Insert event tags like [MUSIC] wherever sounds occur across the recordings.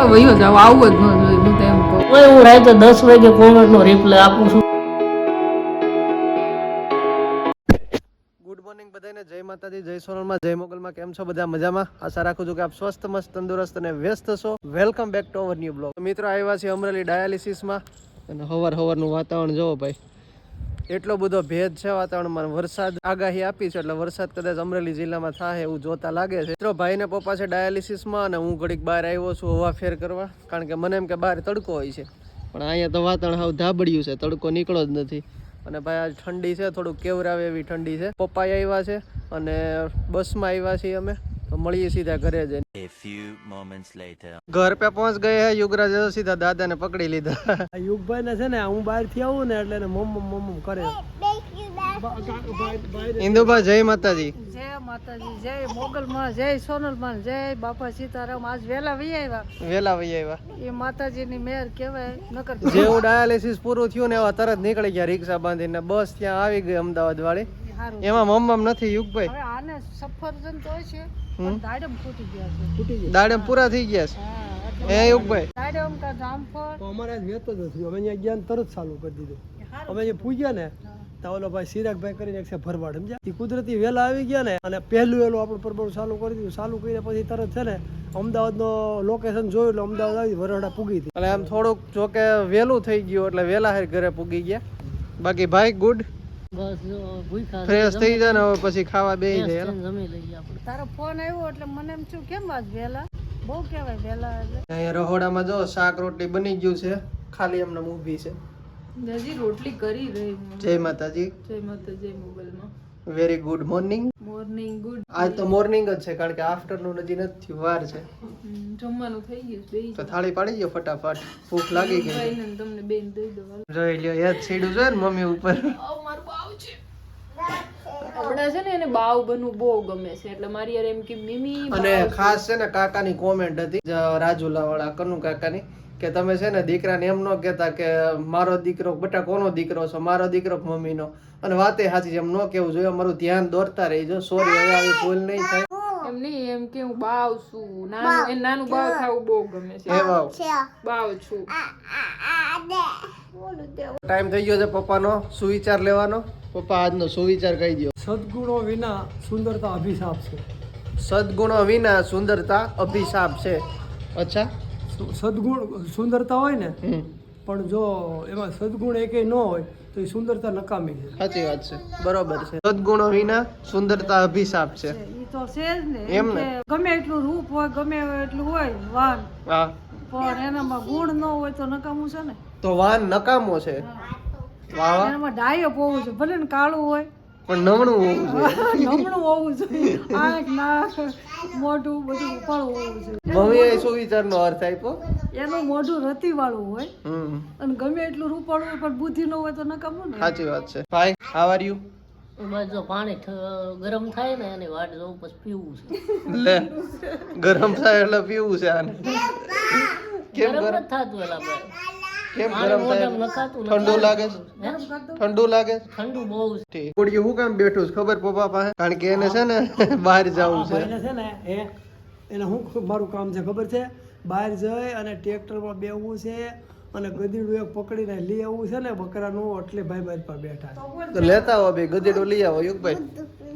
હાલો વયો જાવ આવું જ ન જોઈએ હું તો એમ કહું. હું રાતે દસ વાગે કોમેન્ટ નો રિપ્લાય આપું છું. ગુડ મોર્નિંગ બધાને જય માતાજી જય સોનલમાં જય મોગલમાં કેમ છો બધા? મજામાં? આશા રાખું છું કે આપ સ્વસ્થ મસ્ત તંદુરસ્ત અને વ્યસ્ત છો. Welcome back to our new blog મિત્રો આવ્યા છે અમરેલી ડાયાલિસિસમાં અને હવાર હવારનું વાતાવરણ જોવો ભાઈ. એટલો બધો ભેદ છે વાતાવરણમાં. વરસાદ આગાહી આપી છે, એટલે વરસાદ કદાચ અમરેલી જિલ્લામાં થાય એવું જોતા લાગે છે. મિત્રો, ભાઈને પપ્પા છે ડાયાલિસિસમાં અને હું ઘડીક બહાર આવ્યો છું હવા ફેર કરવા. કારણ કે મને એમ કે બહાર તડકો હોય છે. પણ અહીંયા તો વાતાવરણ હાવ ધાબડ્યું છે, તડકો નીકળો જ નથી. અને ભાઈ, આજ ઠંડી છે, થોડુંક કેવરાવે એવી ઠંડી છે. પપ્પા આવ્યા છે અને બસમાં આવ્યા છીએ અમે. તો મળીએ સીધા ઘરે જઈને. A few moments later. ઘર પે પહોંચ ગયે હે યુગરાજ સીધા દાદાને પકડી લીધા. યુગભાઈ ને છે ને હું બહારથી આવું ને એટલે મમ મમ મમ કરે. ઇન્દુભાઈ જય માતાજી. જય માતાજી જય મોગલમાં જય સોનલમાં જય બાપા સીતારામ. આજ વેલા વહી આવ્યા વેલા વહી આવ્યા એ માતાજીની મેર કહેવાય નકર જેવું ડાયાલિસિસ પૂરું થયું ને એવા તરત નીકળી ગયા રિક્ષા બાંધીને. બસ ત્યાં આવી ગઈ અમદાવાદ વાળી. એમાં મમ્મમ નથી યુગભાઈ. હવે આને સફરજન તો છે પણ દાડમ ફૂટી ગયા છે. તૂટી દાડમ પૂરા થઈ ગયા છે. એ યુગભાઈ. દાડમ કા જામફળ. તો અમારે આજ વેતો જ નથી. અમે અહીંયા જ્ઞાન તરત ચાલુ કરી દીધું. અમે જે પૂજ્યા ને તો ઓલો ભાઈ સિરાગભાઈ કરીને એક છે ભરવાડ સમજ્યા? એ કુદરતી વેલા આવી ગયા ને અને પહેલું વેલું આપણું પરબોળ ચાલુ કરી દીધું. ચાલુ કરીને પછી તરત છે ને અમદાવાદનો લોકેશન જોયું એટલે અમદાવાદ આવી વરોડા પૂગી હતી. એટલે આમ થોડુંક જો કે વહેલું થઈ ગયું એટલે વહેલા ઘરે પૂગી ગયા. બાકી ભાઈ ગુડ. ફ્રેશ થઈ જાય ને હવે પછી ખાવા બે જાય જમી લઈએ આપણે. તારો ફોન આવ્યો એટલે મને એમ થયું કેમ આજ વેલા બહુ કહેવાય વેલા એટલે. અહીંયા રહોડામાં જો શાક રોટલી બની ગયું છે ખાલી એમને ઊભી છે. હજી રોટલી કરી રહી જય માતાજી. જય માતાજી મોબાઈલમાં. Very good morning morning good આજ તો મોર્નિંગ જ છે કારણ કે આફ્ટરનૂન હજી નથી વાર છે. જમવાનું થઈ ગયું બે તો થાળી પાડી ગયો ફટાફટ. ભૂખ લાગી ગઈ. તમને બેન દઈ દો જોઈ લ્યો યાદ સીડું છે ને મમ્મી ઉપર? છે હમણાં છે ને એને બાવ બનવું બહુ ગમે છે. એટલે મારી યાર એમ કે મિમી અને ખાસ છે ને કાકાની કોમેન્ટ હતી જ રાજુલા વાળા કનુ કાકાની કે તમે છે ને દીકરાને એમ ન કહેતા કે મારો દીકરો બટા કોનો દીકરો છો? મારો દીકરો મમ્મીનો? અને વાતે સાચી એમ ન કેવું જોઈએ અમારું ધ્યાન દોરતા રહીજો. સોરી હવે આવી ભૂલ નહીં થાય. એમ નહીં એમ કે હું બાવ છું. નાનું એ નાનું બાવ ખાવું બહુ ગમે છે. બાવ. છું. ટાઈમ થઈ ગયો છે પપ્પાનો સુવિચાર લેવાનો. પપ્પા આજનો સુવિચાર કહી દો સદગુણો વિના સુંદરતા અભિશાપ છે. સદગુણો વિના સુંદરતા અભિશાપ છે. અચ્છા. સદગુણ સુંદરતા હોય ને પણ જો એમાં સદગુણ એકેય ન હોય તો એ સુંદરતા નકામી છે સાચી વાત છે. બરોબર છે. સદગુણો વિના સુંદરતા અભિશાપ છે. એ તો છે જ ને. એમ ને. ગમે એટલું રૂપ હોય ગમે એટલું હોય વાન. હા. પણ એનામાં ગુણ ન હોય તો નકામું છે ને? તો વાન નકામો છે. વાહ વાહ. એનામાં ડાયો પોવું છે. ભલે ને કાળું હોય પણ નમણું હોવું જોઈએ. નમણું હોવું જોઈએ. આંખ નાક મોઢું બધું ઉપાડું હોવું જોઈએ. મમ્મીએ સુવિચાર નો અર્થ આપ્યો? એનું મોઢું રતી વાળું હોય અને ગમે એટલું રૂપાળું હોય પણ બુદ્ધિ ન હોય તો નકામું ને. સાચી વાત છે. ભાઈ હાવ આર યુ બસ જો પાણી ગરમ થાય ને એની વાટ જોઉં પછી પીવું છે. લે ગરમ થાય એટલે પીવું છે આને. કેમ ગરમ? થતું કેમ ગરમ થાય. ઠંડુ લાગે છે? ઠંડુ લાગે છે? ઠંડુ બહુ છે. ઠીક. હું કામ બેઠું છે ખબર પપ્પા પાસે? કારણ કે એને છે ને [LAUGHS] બહાર જવું છે. છે ને એ એને શું મારું કામ છે ખબર છે? બહાર જઈ અને ટ્રેક્ટરમાં બેવું છે અને ગધેડું એક પકડીને લઈ આવવું છે ને બકરાનું એટલે ભાઈ ભાઈ પર બેઠા તો લેતા આવો બે ગધેડું લઈ આવો યુગભાઈ.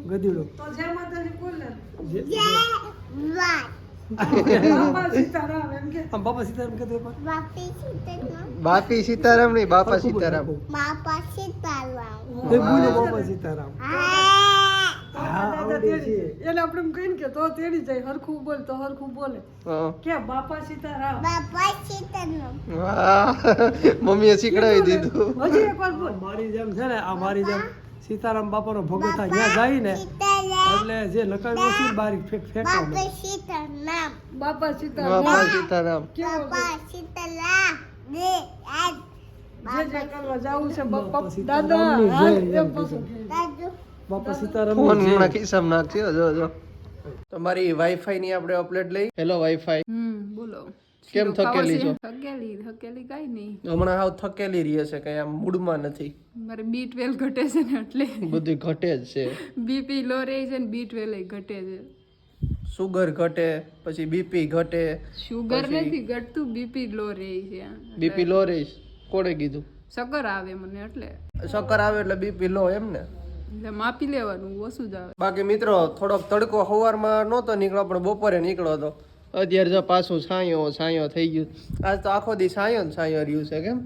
ગધેડું. તો જય માતાજી બોલ ને. જે- બાપા સીતારામ એમ કે આમ બાપા સીતારામ. સીતારામ બાપા સીતારામ બોલો બાપા સીતારામ. હા આવડે છે. એને આપણે કહીને કે તો તેડી જાય હરખું બોલ તો હરખું બોલે. કે બાપા સીતારામ. વાહ. મમ્મીએ શીખડાવી દીધું. હજી બોલ. મારી જેમ છે ને આ મારી જેમ સીતારામ બાપાનો ભગત થાય ત્યાં જાય ને એટલે જે વસ્તુ ને બારી ફેંક ફેંકવા. બાપા સીતારામ. બાપા સીતારામ. કેવો જે જે કરવા જાવું છે બાપા દાદા પાછું. બાપા સીતારામ ફોન હમણાં ખિસ્સામાં નાખજો જો જો. તમારી વાઈફાઈ ની આપણે અપડેટ લઈ. હેલો વાઈફાઈ હમ બોલો. કેમ થકેલી છો? થકેલી થકેલી કઈ નહીં. હમણાં હાવ થકેલી રહી છે કઈ આમ મૂડમાં નથી. મારે બી ટ્વેલ્વ ઘટે છે ને એટલે. બધું ઘટે જ છે. [LAUGHS] બીપી લો રહે છે ને બી ટ્વેલ્વ ઘટે છે. સુગર ઘટે પછી બીપી ઘટે સુગર નથી ઘટતું બીપી લો રહે છે. બીપી લો રહે કોણે કીધું? સકર આવે મને એટલે. શક્કર આવે એટલે બીપી લો એમ ને? એટલે માપી લેવાનું ઓછું જ આવે. બાકી મિત્રો થોડોક તડકો સવારમાં નહોતો નીકળો પણ બપોરે નીકળ્યો હતો અત્યારે જો પાછું છાંયો છાંયો થઈ ગયું. આજ તો આખો દી છાંયો ને છાંયો રહ્યું છે કેમ?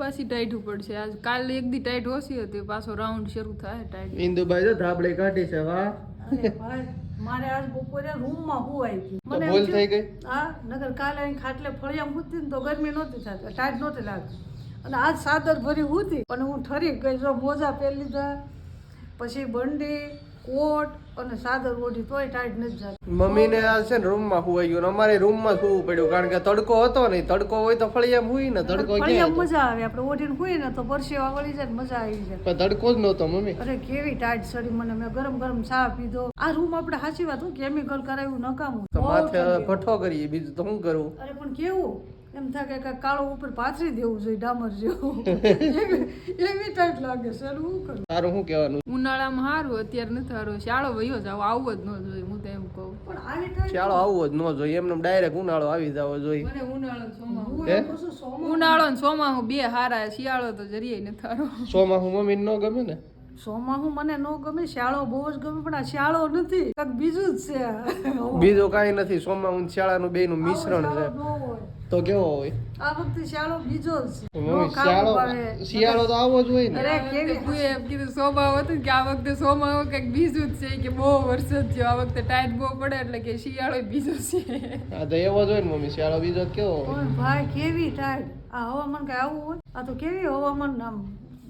પાછી ટાઈટ પડશે. આજ કાલ એક દી ટાઈટ ઓછી હતી પાછો રાઉન્ડ શરૂ થાય ટાઈટ ઇન્દુભાઈ જો ધાબળી કાઢી છે વાહ. મારે આજ બપોરે રૂમમાં હું આવી મને ભૂલ થઈ ગઈ? હા નગર કાલે અહીં ખાટલે ફળિયા મૂકતી ને તો ગરમી નહોતી થતી ટાઈટ નહોતી લાગતી. અને આજ સાદર ભરી હતી અને હું ઠરી ગઈ જો મોજા પહેરી લીધા પછી બંડી કોટ અને સાદર ઓઢી તોય ટાઈટ નથી જાતી. મમ્મીને આ છે ને રૂમમાં સુવાઈ ગયું અમારે રૂમમાં સુવું પડ્યું કારણ કે તડકો હતો ને તડકો હોય તો ફળિયામાં હુઈ ને તડકો ક્યાં મજા આવે. આપણે ઓઢીને હુઈ ને તો પરસેવા વળી જાય ને મજા આવી જાય. પણ તડકો જ નહોતો મમ્મી. અરે કેવી ટાઈટ સડી મને. મેં ગરમ ગરમ ચા પીધો. આ રૂમ આપણે સાચી વાત હું કેમિકલ કરાવ્યું નકામું. માથે. ભઠ્ઠો કરીએ બીજું તો શું કરવું અરે પણ કેવું? એમ થાય કે કાળો ઉપર પાથરી દેવું જોઈએ ડામર જેવું. એવી ટાઈટ લાગે સર હું કરું. તારું શું કહેવાનું? ઉનાળામાં સારું અત્યારે નથી સારું શાળો વયો જાવ આવવો જ ન જોઈએ હું તો એમ કહું. પણ આવી ટાઈટ શાળો આવવો જ ન જોઈએ એમને ડાયરેક્ટ ઉનાળો આવી જવો જોઈએ. મને ઉનાળો ને સોમાં ઉનાળો ને ચોમાસું બે હારા શિયાળો તો જરીએ નથી સારો સોમાં હું મમ્મીને ન ગમે ને? સોમાં મને ન ગમે શાળો બહુ જ ગમે પણ આ શાળો નથી. કાંઈક બીજું જ છે. બીજું કાંઈ નથી સોમાં હું શાળાનું બેયનું મિશ્રણ છે. ન તો કેવો હોય? આ વખતે શિયાળો બીજો છે. શિયાળો શિયાળો તો આવો જ હોય ને. અરે કેવી એમ કીધું સોમાં હતું કે આ વખતે સોમાં કંઈક બીજું જ છે કે બહુ વરસાદ થયો. આ વખતે ટાઈટ બહુ પડે એટલે કે શિયાળો બીજો છે. હા તો એવો જ હોય ને મમ્મી શિયાળો બીજો કેવો હોય? ભાઈ કેવી ટાઈટ? આ હવામાન કઈ આવું હોય? આ તો કેવી હવામાન નામ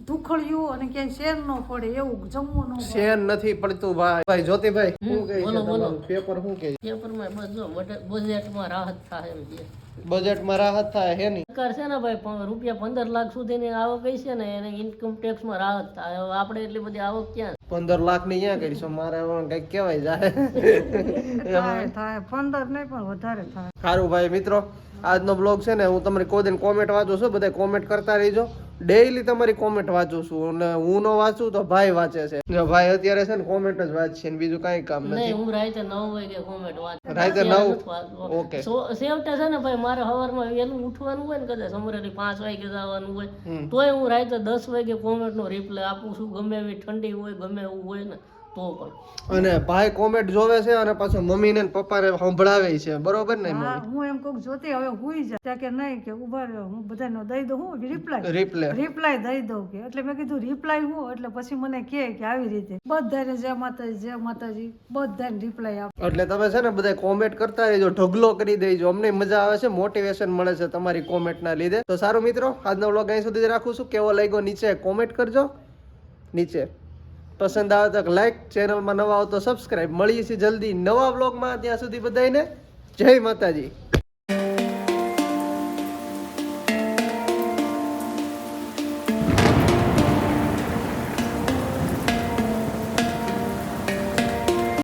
ધુખળ્યું અને ક્યાંય શેર ન પડે એવું જમવું ન પડે. નથી પડતું ભાઈ. ભાઈ જ્યોતિભાઈ શું કહે છે બોલો, બોલો. તમારું? પેપર શું કહે પેપરમાં બસ બજેટમાં રાહત થાય એમ છે. બજેટમાં રાહત થાય હે ની સરકાર છે ને ભાઈ પણ રૂપિયા પંદર લાખ સુધીની આવક કઈ છે ને એને ઇન્કમ ટેક્સમાં રાહત થાય. આપણે એટલી બધી આવક ક્યાં? પંદર લાખની ક્યાં કરીશું મારે કંઈક કેવાય જાય. થાય થાય. પંદર નહીં પણ વધારે થાય. સારું ભાઈ મિત્રો આજનો બ્લોગ છે ને હું તમારી કોઈ દિન કોમેન્ટ વાંચું છું બધા કોમેન્ટ કરતા રહીજો ડેઈલી તમારી કોમેન્ટ વાંચું છું અને હું નો વાંચું તો ભાઈ વાંચે છે જો ભાઈ અત્યારે છે ને કોમેન્ટ જ વાંચશે ને બીજું કાંઈ કામ નથી નહીં હું રાતે નવ વાગે કોમેન્ટ વાંચું રાતે અત્યારે નવ? નથી વાંચતો. ઓકે. સો- છેવટે છે ને ભાઈ મારે સવારમાં વહેલું ઉઠવાનું હોય ને કદાચ અમરેલી પાંચ વાગે જવાનું હોય તોય હું રાતે દસ વાગે કોમેન્ટ નો રિપ્લાય આપું છું ગમે એવી ઠંડી હોય ગમે એવું હોય ને તો પણ. અને ભાઈ કોમેન્ટ જોવે છે અને પાછો મમ્મી ને પપ્પાને સંભળાવે છે. બરોબર ને હા હું એમ કહું જોતી હવે હુઈ જાય. કે નહીં કે ઊભા રહ્યો હું બધાને દઈ દઉં હું રિપ્લાય રિપ્લે રિપ્લાય દઈ દઉં કે. એટલે મેં કીધું રિપ્લાય હું એટલે પછી મને કહે કે આવી રીતે. બધાને જય માતાજી જય માતાજી. બધાને રિપ્લાય આપ. એટલે તમે છે ને બધા કોમેન્ટ કરતા રહેજો ઢગલો કરી દેજો. અમને મજા આવે છે મોટિવેશન મળે છે તમારી કોમેન્ટના લીધે. તો સારું મિત્રો આજનો વ્લોગ અહીં સુધી જ રાખું છું. કેવો લાગ્યો નીચે કોમેન્ટ કરજો. નીચે. પસંદ આવે તો લાઈક ચેનલમાં નવા આવો તો સબસ્ક્રાઈબ મળીએ છીએ જલ્દી નવા બ્લોગમાં ત્યાં સુધી બધાને જય માતાજી.